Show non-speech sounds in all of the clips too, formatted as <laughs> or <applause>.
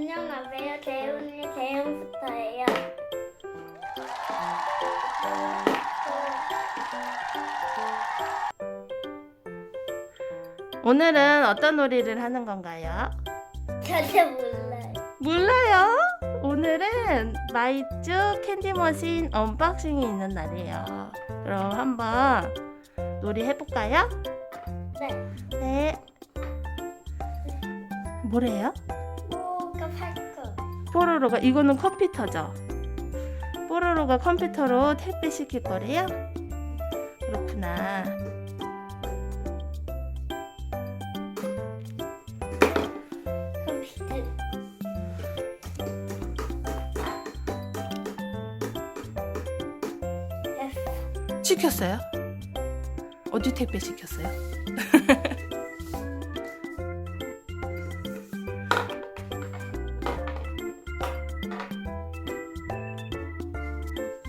안녕하세요. 재훈이 재훈부터예요. 오늘은 어떤 놀이를 하는 건가요? 저도 몰라요. 몰라요. 오늘은 마이쮸 캔디 머신 언박싱이 있는 날이에요. 그럼 한번 놀이 해볼까요? 네. 네. 뭐래요? 뽀로로가 이거는 컴퓨터죠. 뽀로로가 컴퓨터로 택배 시킬 거래요? 그렇구나. 시켰어요? 어디 택배 시켰어요?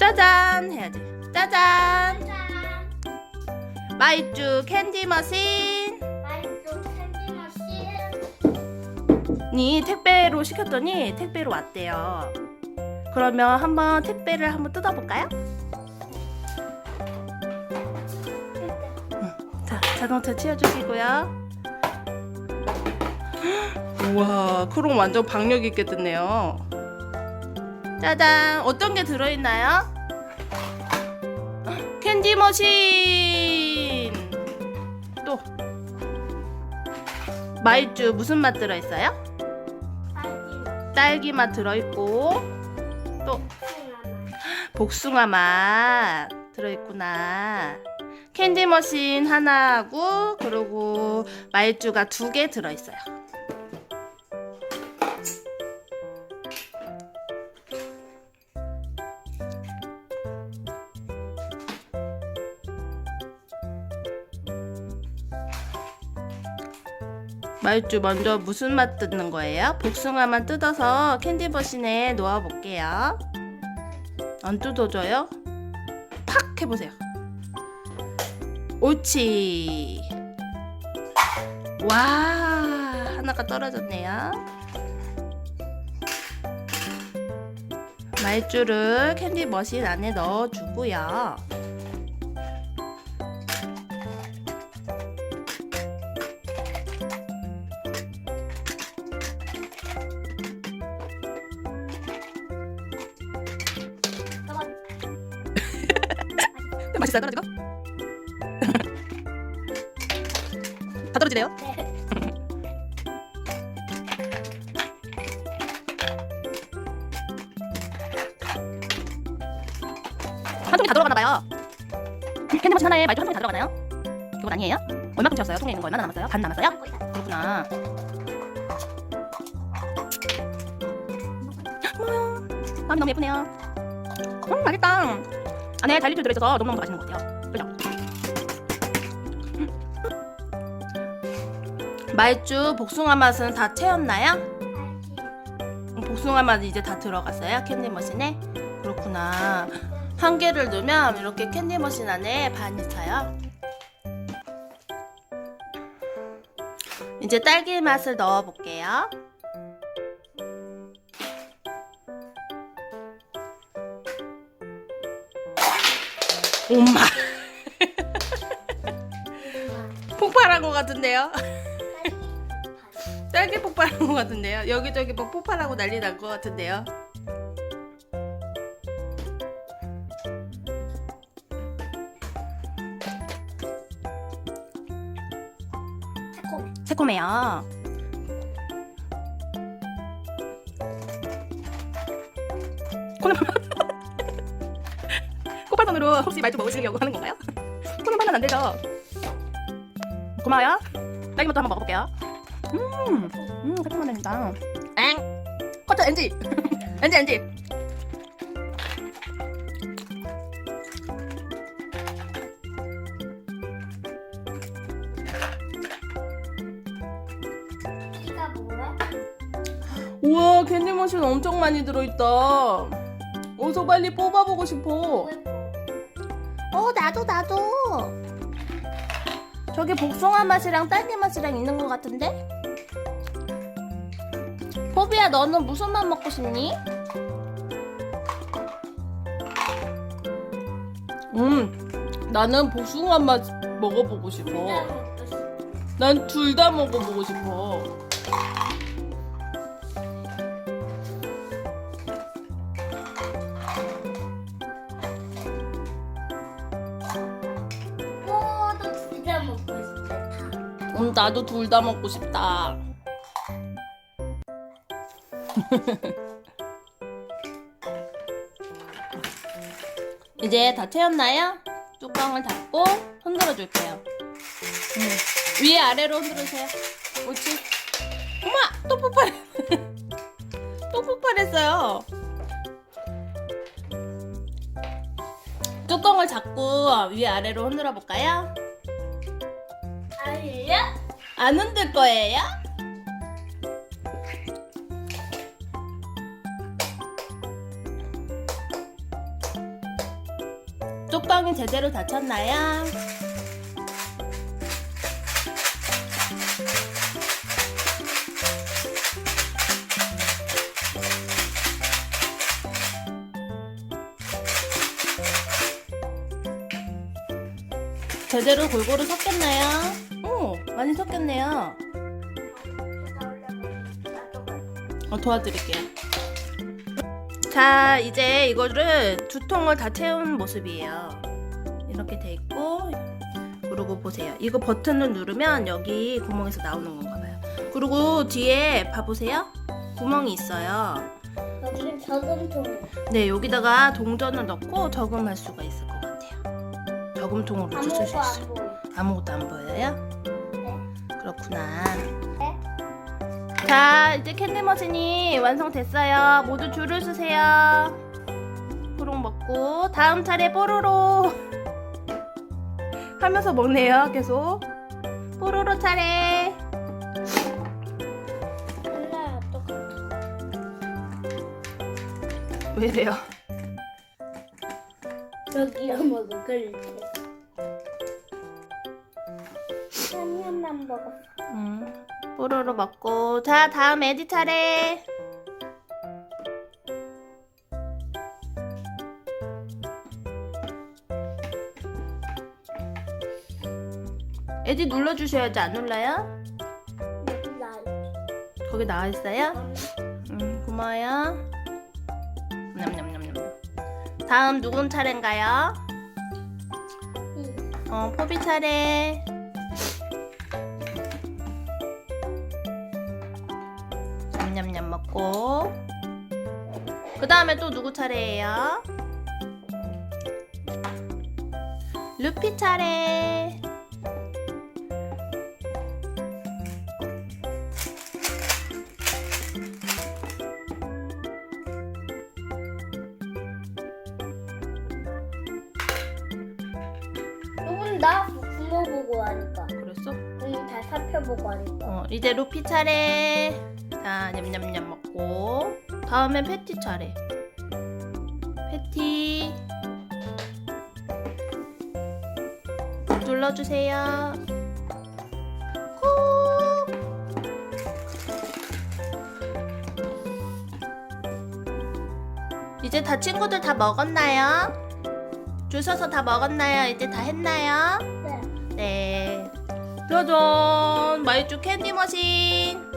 짜잔 해야지. 짜잔. 짠. 마이쮸 캔디 머신. 니 택배로 시켰더니 택배로 왔대요. 그러면 한번 택배를 한번 뜯어볼까요? 자, 자동차 치워주시고요. 우와, 크롱 완전 박력 있게 뜯네요. 짜잔, 어떤 게 들어있나요? 캔디 머신! 또, 마이쮸 무슨 맛 들어있어요? 딸기 맛 들어있고, 또. 복숭아 맛 들어있구나. 캔디 머신 하나하고 그리고 말주가 두 개 들어있어요. 말주 먼저 무슨 맛 뜯는 거예요? 복숭아만 뜯어서 캔디 머신에 놓아 볼게요. 안 뜯어져요? 팍 해보세요. 옳지. 와 하나가 떨어졌네요. 말주를 캔디 머신 안에 넣어주고요. 맛있어요 떨어지고? 다 떨어지네요. 네. 한 통에 다 들어가나 봐요. 캔디 머신 하나에 말주 한 통에 다 들어가나요? 그건 아니에요? 얼마큼 채웠어요? 통에 있는 거 얼마나 남았어요? 반 남았어요? 그렇구나. <gasps> 음, 마음이 너무 예쁘네요. 음, 맛있다. 안에 달리줄 들어있어서 너무너무 더 맛있는 것 같아요. 그죠? 음. 말주 복숭아 맛은 다 채웠나요? 음, 복숭아 맛 이제 다 들어갔어요? 캔디 머신에? 그렇구나. 한 개를 넣으면 이렇게 캔디 머신 안에 반이 차요. 이제 딸기 맛을 넣어 볼게요. 엄마 <laughs> 폭발한 것 같은데요? <laughs> 딸기 폭발한 것 같은데요? 여기저기 뭐 폭발하고 난리 난 것 같은데요? 새콤해. 새콤해요. 코는 코발선으로 혹시 말좀 먹으시려고 하는 건가요? <laughs> 코는 발은 안 되죠. 고마워요. 딸기부터 한번 먹어볼게요. 음, 음, 새콤한 냄새다. 엥, NG NG. 이가 뭐야? 우와, 캔디 머신 엄청 많이 들어있다. 어서 빨리 뽑아보고 싶어. 어, 나도, 나도. 저기 복숭아 맛이랑 딸기 맛이랑 있는 것 같은데? 포비야 너는 무슨 맛 먹고 싶니? 음 나는 복숭아 맛 먹어보고 싶어. 난 둘 다 먹어보고 싶어. 음 나도 둘 다 먹고 싶다. <laughs> 이제 다 채웠나요? 뚜껑을 닫고 흔들어 줄게요. 음, 위에 아래로 흔들으세요. 옳지. 엄마 또 폭발. <laughs> 또 폭발했어요. 뚜껑을 잡고 위에 아래로 흔들어 볼까요? 알려? 안 흔들 거예요? 뚜껑이 제대로 닫혔나요? 제대로 골고루 섞였나요? 오, 많이 섞였네요. 어, 도와드릴게요. 자, 이제 이거를 두 통을 다 채운 모습이에요. 이렇게 돼 있고, 그리고 보세요. 이거 버튼을 누르면 여기 구멍에서 나오는 건가 봐요. 그리고 뒤에 봐보세요. 구멍이 있어요. 여기 저금통. 네, 여기다가 동전을 넣고 저금할 수가 있을 것 같아요. 저금통으로 주실 수 있어요. 아무것도 안 보여요? 네. 그렇구나. 네. 자, 이제 캔디 머신이 완성됐어요. 모두 줄을 서세요. 호롱 먹고 다음 차례 뽀로로 <laughs> 하면서 먹네요. 계속 뽀로로 차례. 왜래요? 여기요 먹어 그 뽀로로 먹고 자 다음 에디 차례. 에디 눌러주셔야지 안 눌러요? 거기 나와 있어요? 음, 고마워요. 냠냠냠냠. 다음 누군 차례인가요? 이. 어, 포비 차례. 먹고. 그 다음에 또 누구 차례예요? 루피 차례. 조금 나 부모 보고 하니까. 그랬어? 응, 잘 살펴보고 하니까. 어, 이제 루피 차례. 자, 냠냠냠 먹고. 다음엔 패티 차례. 패티. 눌러주세요. 꾹. 이제 다 친구들 다 먹었나요? 줄 서서 다 먹었나요? 이제 다 했나요? 네. 네. 짜잔! 마이쮸 캔디 머신!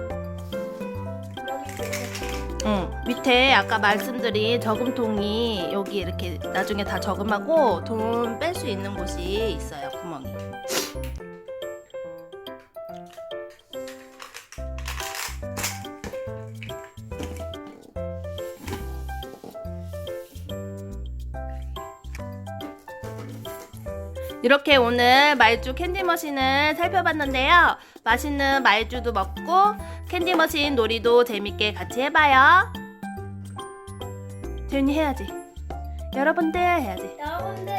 응, 밑에 아까 말씀드린 저금통이 여기 이렇게 나중에 다 저금하고 돈 뺄 수 있는 곳이 있어요, 구멍이. 이렇게 오늘 말주 캔디 머신을 살펴봤는데요. 맛있는 말주도 먹고 캔디 머신 놀이도 재밌게 같이 해봐요. 재윤이 해야지. 여러분들 해야지. 여러분들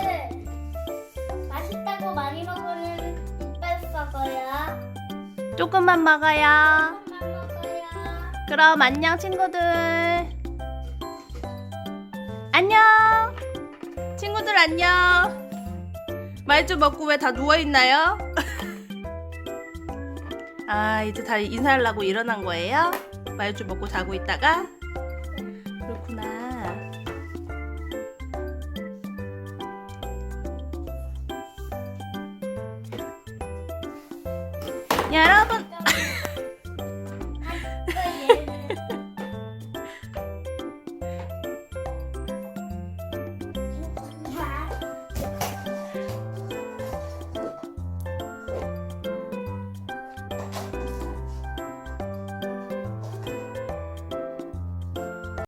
맛있다고 많이 먹으면 이빨 썩어요. 조금만 먹어요. 조금만 먹어요. 그럼 안녕 친구들. 안녕. 친구들 안녕. 말주 먹고 왜 다 누워 있나요? <laughs> 아 이제 다 인사하려고 일어난 거예요? 마요주 먹고 자고 있다가